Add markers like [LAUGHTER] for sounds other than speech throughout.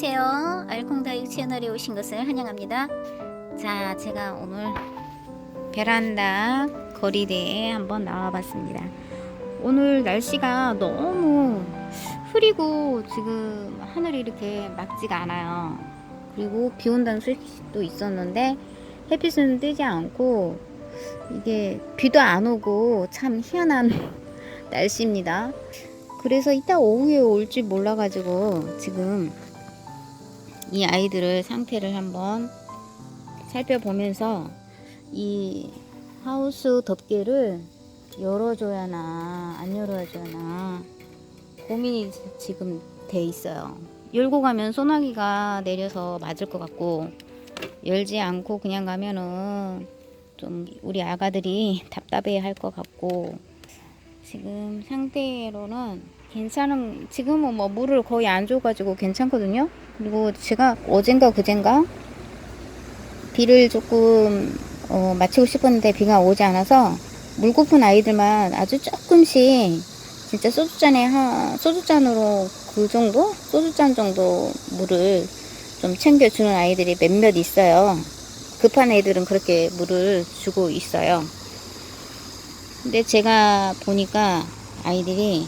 안녕하세요. 알콩다육 채널에 오신 것을 환영합니다. 자, 제가 오늘 베란다 거리대에 한번 나와봤습니다. 오늘 날씨가 너무 흐리고 지금 하늘이 이렇게 맑지가 않아요. 그리고 비 온다는 소식도 있었는데 햇빛은 뜨지 않고 이게 비도 안 오고 참 희한한 [LAUGHS] 날씨입니다. 그래서 이따 오후에 올지 몰라가지고 지금 이 아이들을 상태를 한번 살펴보면서 이 하우스 덮개를 열어줘야 하나 안 열어줘야 하나 고민이 지금 돼 있어요. 열고 가면 소나기가 내려서 맞을 것 같고 열지 않고 그냥 가면은 좀 우리 아가들이 답답해 할 것 같고 지금 상태로는 괜찮은 지금은 뭐 물을 거의 안 줘가지고 괜찮거든요. 그리고 제가 어젠가 그젠가 비를 조금 어, 마치고 싶었는데 비가 오지 않아서 물 고픈 아이들만 아주 조금씩 진짜 소주잔에 한 소주잔으로 그 정도 소주잔 정도 물을 좀 챙겨주는 아이들이 몇몇 있어요. 급한 애들은 그렇게 물을 주고 있어요. 근데 제가 보니까 아이들이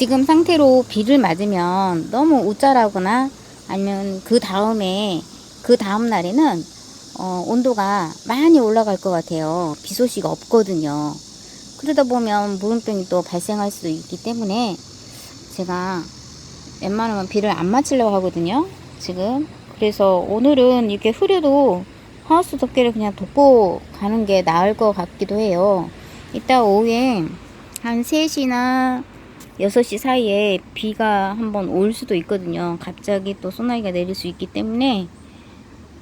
지금 상태로 비를 맞으면 너무 우짜라거나 아니면 그 다음에 그 다음 날에는 어, 온도가 많이 올라갈 것 같아요. 비 소식 없거든요. 그러다 보면 무름병이 또 발생할 수도 있기 때문에 제가 웬만하면 비를 안 맞추려고 하거든요. 지금. 그래서 오늘은 이렇게 흐려도 하우스 덮개를 그냥 덮고 가는 게 나을 것 같기도 해요. 이따 오후에 한 3시나 6시 사이에 비가 한번 올 수도 있거든요. 갑자기 또 소나기가 내릴 수 있기 때문에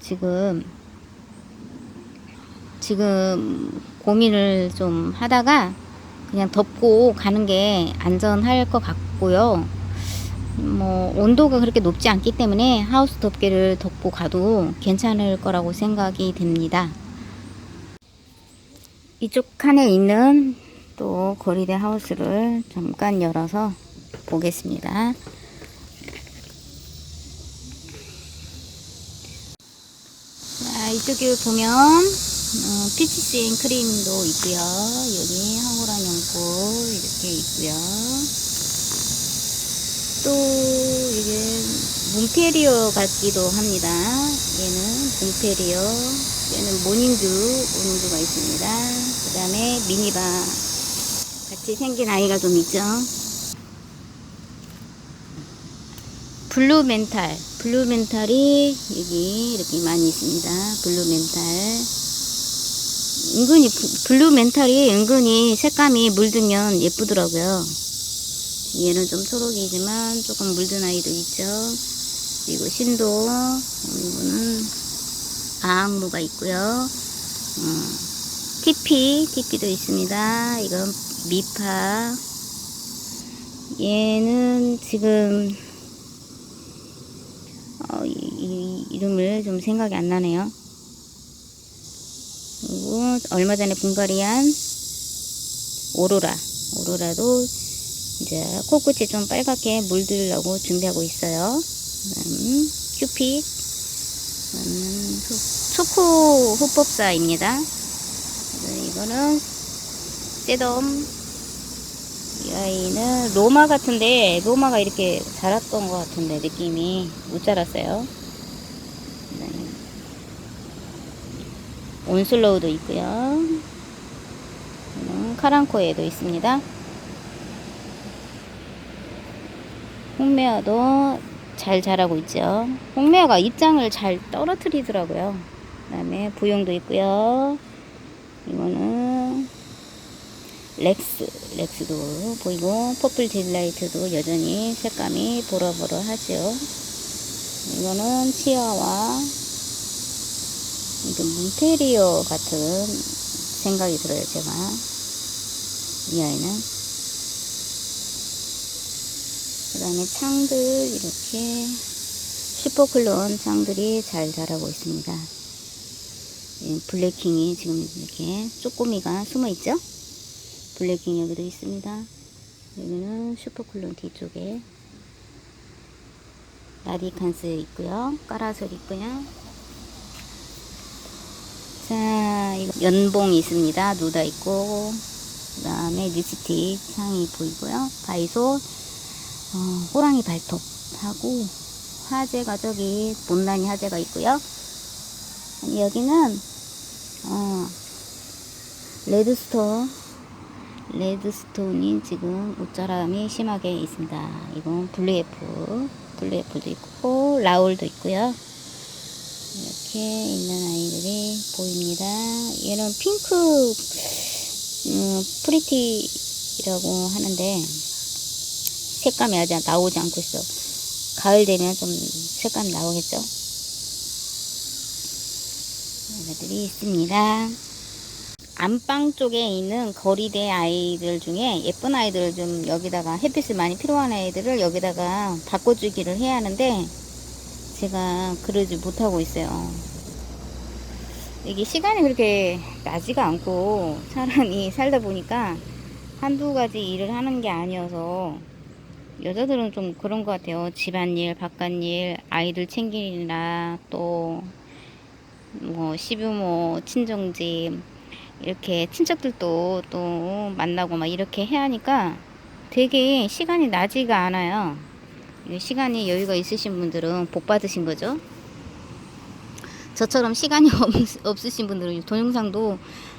지금 지금 고민을 좀 하다가 그냥 덮고 가는 게 안전할 것 같고요. 뭐 온도가 그렇게 높지 않기 때문에 하우스 덮개를 덮고 가도 괜찮을 거라고 생각이 됩니다. 이쪽 칸에 있는 또 거리대 하우스를 잠깐 열어서 보겠습니다. 자, 이쪽에 보면 어, 피치스앤 크림도 있고요. 여기 황홀한 연꽃 이렇게 있고요. 또 이게 몬페리어 같기도 합니다. 얘는 몬페리어, 얘는 모닝듀, 모닝듀가 있습니다. 그 다음에 미니바 같이 생긴 아이가 좀 있죠. 블루 멘탈, 블루 멘탈이 여기 이렇게 많이 있습니다. 블루 멘탈. 은근히 부- 블루 멘탈이 은근히 색감이 물들면 예쁘더라고요. 얘는 좀 초록이지만 조금 물든 아이도 있죠. 그리고 신도 이거는 아악무가 있고요. 음, 티피 티피도 있습니다. 이건 미파. 얘는 지금 어, 이, 이 이름을 좀 생각이 안 나네요. 그리고 얼마 전에 분갈이한 오로라. 오로라도 이제 코끝이 좀 빨갛게 물들려고 준비하고 있어요. 큐픽. 이거는 초- 초코 흡법사입니다. 그리고 이거는 세덤. 이 아이는 로마 같은데 로마가 이렇게 자랐던 것 같은데 느낌이 못 자랐어요. 네. 온슬로우도 있고요. 음, 카랑코에도 있습니다. 홍매화도 잘 자라고 있죠. 홍매화가 입장을 잘 떨어뜨리더라고요. 그 다음에 부용도 있고요. 이거는 렉스, 렉스도 보이고, 퍼플 딜라이트도 여전히 색감이 보라보라 하죠. 이거는 치아와, 이게 문테리어 같은 생각이 들어요, 제가. 이 아이는. 그 다음에 창들, 이렇게, 슈퍼클론 창들이 잘 자라고 있습니다. 이 블랙킹이 지금 이렇게 쪼꼬미가 숨어 있죠? 블랙킹 여기도 있습니다. 여기는 슈퍼클론 뒤쪽에 라디칸스 있고요. 까라솔 있고요. 자, 연봉 있습니다. 누다 있고, 그 다음에 립스틱 향이 보이고요. 바이소, 어, 호랑이 발톱하고, 화재가 저기, 못난이 화재가 있고요. 여기는, 어, 레드스톤, 레드스톤이 지금 옷자람이 심하게 있습니다. 이건 블루애플, 블루애플도 있고, 라울도 있고요. 이렇게 있는 아이들이 보입니다. 얘는 핑크 음, 프리티라고 하는데 색감이 아직 나오지 않고 있어. 가을 되면 좀 색감 나오겠죠? 얘네들이 있습니다. 안방 쪽에 있는 거리대 아이들 중에 예쁜 아이들을 좀 여기다가 햇빛을 많이 필요한 아이들을 여기다가 바꿔주기를 해야 하는데 제가 그러지 못하고 있어요. 이게 시간이 그렇게 나지가 않고 사람이 살다 보니까 한두 가지 일을 하는 게 아니어서 여자들은 좀 그런 것 같아요. 집안일, 바깥일, 아이들 챙기느라 또 뭐 시부모, 친정집 이렇게 친척들도 또 만나고 막 이렇게 해야 하니까 되게 시간이 나지가 않아요. 시간이 여유가 있으신 분들은 복 받으신 거죠. 저처럼 시간이 [LAUGHS] 없, 없으신 분들은 동영상도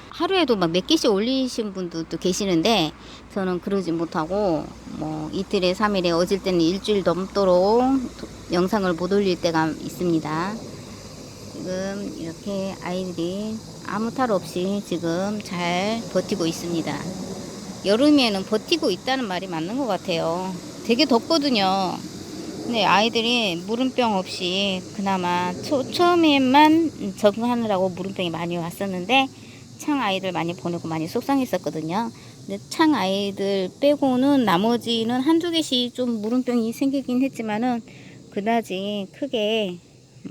하루에도 막 몇 개씩 올리신 분들도 계시는데 저는 그러지 못하고 뭐 이틀에 3일에 어질 때는 일주일 넘도록 도- 영상을 못 올릴 때가 있습니다. 지금 이렇게 아이들이 아무 탈 없이 지금 잘 버티고 있습니다. 여름에는 버티고 있다는 말이 맞는 것 같아요. 되게 덥거든요. 근데 아이들이 물음병 없이 그나마 초, 처음에만 적응하느라고 물음병이 많이 왔었는데 창 아이들 많이 보내고 많이 속상했었거든요. 근데 창 아이들 빼고는 나머지는 한두 개씩 좀 물음병이 생기긴 했지만은 그다지 크게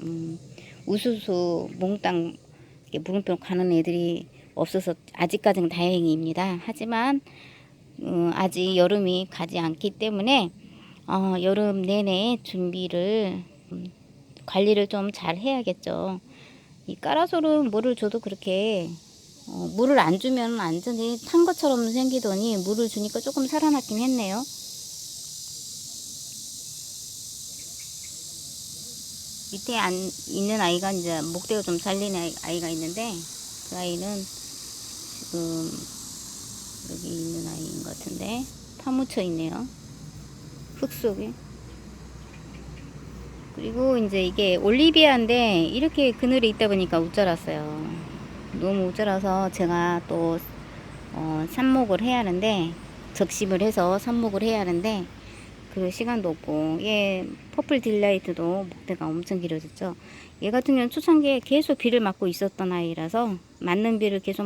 음, 우수수 몽땅 물음병 가는 애들이 없어서 아직까지는 다행입니다. 하지만 음, 아직 여름이 가지 않기 때문에 어, 여름 내내 준비를 음, 관리를 좀 잘 해야겠죠. 이 까라솔은 물을 줘도 그렇게 어, 물을 안 주면 완전히 탄 것처럼 생기더니 물을 주니까 조금 살아났긴 했네요. 밑에 안, 있는 아이가 이제 목대가 좀 잘린 아이, 아이가 있는데 그 아이는 지금 여기 있는 아이인 것 같은데 파묻혀 있네요. 흙 속에. 그리고 이제 이게 올리비아인데 이렇게 그늘에 있다 보니까 우짜랐어요. 너무 우짜라서 제가 또 어, 삽목을 해야 하는데 적심을 해서 삽목을 해야 하는데 그 시간도 없고 얘 퍼플 딜라이트도 목대가 엄청 길어졌죠. 얘 같은 경우는 초창기에 계속 비를 맞고 있었던 아이라서 맞는 비를 계속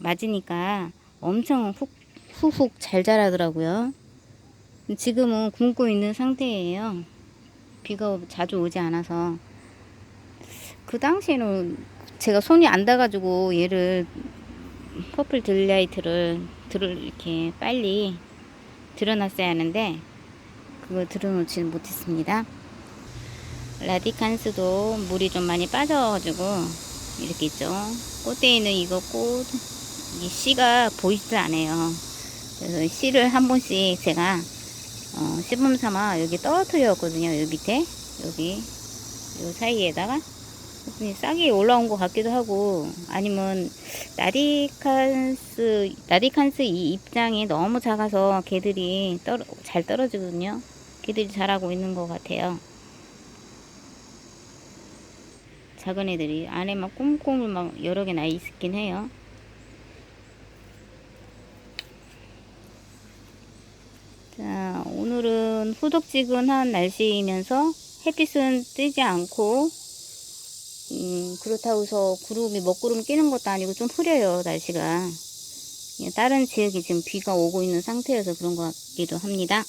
맞으니까 엄청 훅 훅훅 잘 자라더라고요. 지금은 굶고 있는 상태예요. 비가 자주 오지 않아서 그 당시에는 제가 손이 안 닿아가지고 얘를 퍼플 딜라이트를 들을 이렇게 빨리 들어놨어야 하는데 그걸 들어놓지는 못했습니다. 라디칸스도 물이 좀 많이 빠져가지고 이렇게 있죠. 꽃에 있는 이거 꽃, 이 씨가 보이지도 않아요. 그래서 씨를 한 번씩 제가 어, 시범 삼아 여기 떨어뜨렸거든요. 여기 밑에 여기 요 사이에다가 싹이 올라온 것 같기도 하고 아니면 라디칸스 라디칸스 이 입장이 너무 작아서 개들이 떨어, 잘 떨어지거든요. 개들이 자라고 있는 것 같아요. 작은 애들이 안에 막 꼼꼼을 막 여러 개나 있긴 해요. 자, 오늘은 후덥지근한 날씨이면서 햇빛은 뜨지 않고, 음, 그렇다고 해서 구름이 먹구름 끼는 것도 아니고 좀 흐려요, 날씨가. 예, 다른 지역이 지금 비가 오고 있는 상태여서 그런 것 같기도 합니다.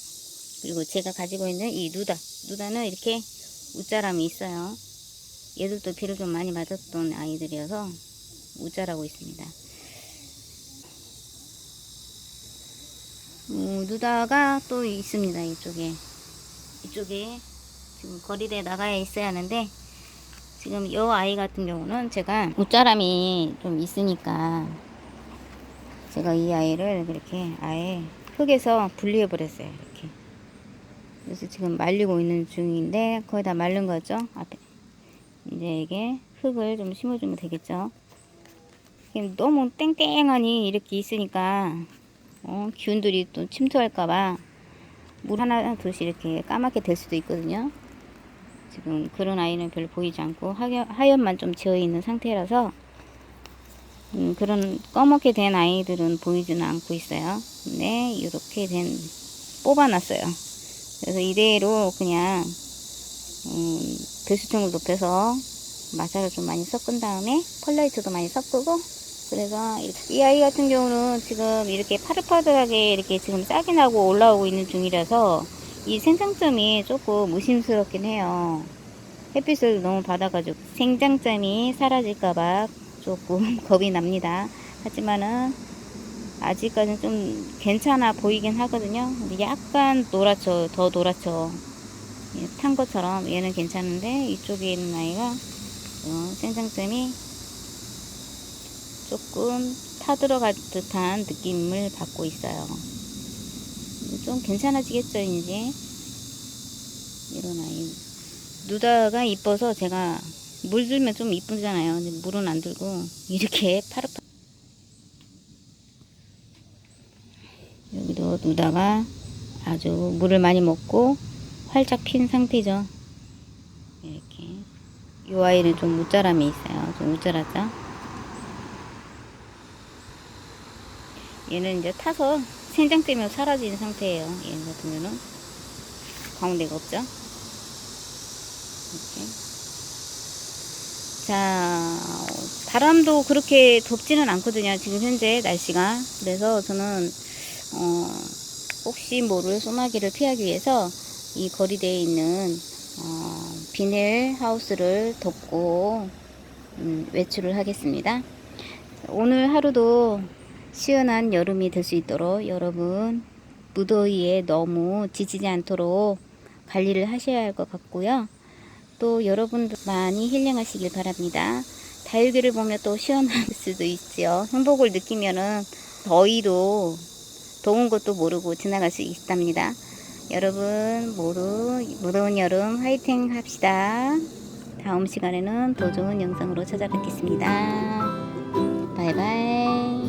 그리고 제가 가지고 있는 이 누다. 누다는 이렇게 웃자람이 있어요. 얘들도 비를 좀 많이 맞았던 아이들이어서 웃자라고 있습니다. 어, 누다가 또 있습니다. 이쪽에. 이쪽에 지금 거리대에 나가야 있어야 하는데 지금 이 아이 같은 경우는 제가 옷자람이 좀 있으니까 제가 이 아이를 그렇게 아예 흙에서 분리해 버렸어요 그래서 지금 말리고 있는 중인데 거의 다 마른 거죠 앞에 이제 이게 흙을 좀 심어주면 되겠죠 너무 땡땡하니 이렇게 있으니까 어, 기운들이 또 침투할까봐 물 하나 둘씩 이렇게 까맣게 될 수도 있거든요. 지금 그런 아이는 별로 보이지 않고 하여, 하얀만 좀 지어 있는 상태라서 음, 그런 검게 된 아이들은 보이지는 않고 있어요. 근데 이렇게 된 뽑아놨어요. 그래서 이대로 그냥 음, 배수층을 높여서 마사를 좀 많이 섞은 다음에 펄라이트도 많이 섞고 그래서 이 아이 같은 경우는 지금 이렇게 파릇파릇하게 이렇게 지금 싹이 나고 올라오고 있는 중이라서 이 생장점이 조금 의심스럽긴 해요. 햇빛을 너무 받아가지고 생장점이 사라질까봐 조금 [LAUGHS] 겁이 납니다. 하지만은 아직까지는 좀 괜찮아 보이긴 하거든요. 근데 약간 노랗죠. 더 노랗죠. 예, 탄 것처럼 얘는 괜찮은데 이쪽에 있는 아이가 어, 생장점이 조금 타들어갈 듯한 느낌을 받고 있어요. 좀 괜찮아지겠죠, 이제. 이런 아이. 누다가 이뻐서 제가 물 들면 좀 이쁘잖아요. 물은 안 들고 이렇게 [LAUGHS] 파릇파릇. 여기도 누다가 아주 물을 많이 먹고 활짝 핀 상태죠. 이렇게. 이 아이는 좀 무자람이 있어요. 좀 무자랐죠? 얘는 이제 타서 생장 때문에 사라진 상태예요. 얘 같은 경우는 가운데가 없죠. 이렇게. 자, 바람도 그렇게 덥지는 않거든요. 지금 현재 날씨가. 그래서 저는 어, 혹시 모를 소나기를 피하기 위해서 이 거리대에 있는 어, 비닐 하우스를 덮고 음, 외출을 하겠습니다. 오늘 하루도 시원한 여름이 될 수 있도록 여러분 무더위에 너무 지치지 않도록 관리를 하셔야 할 것 같고요. 또 여러분도 많이 힐링하시길 바랍니다. 다육이를 보면 또 시원할 수도 있지요. [LAUGHS] 행복을 느끼면은 더위도 더운 것도 모르고 지나갈 수 있답니다. 여러분 모두 무더운 여름 화이팅 합시다. 다음 시간에는 더 좋은 영상으로 찾아뵙겠습니다. 바이바이.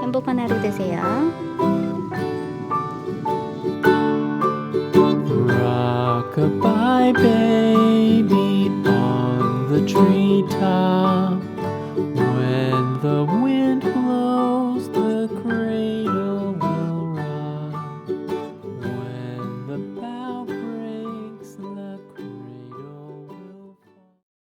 행복한 하루 되세요.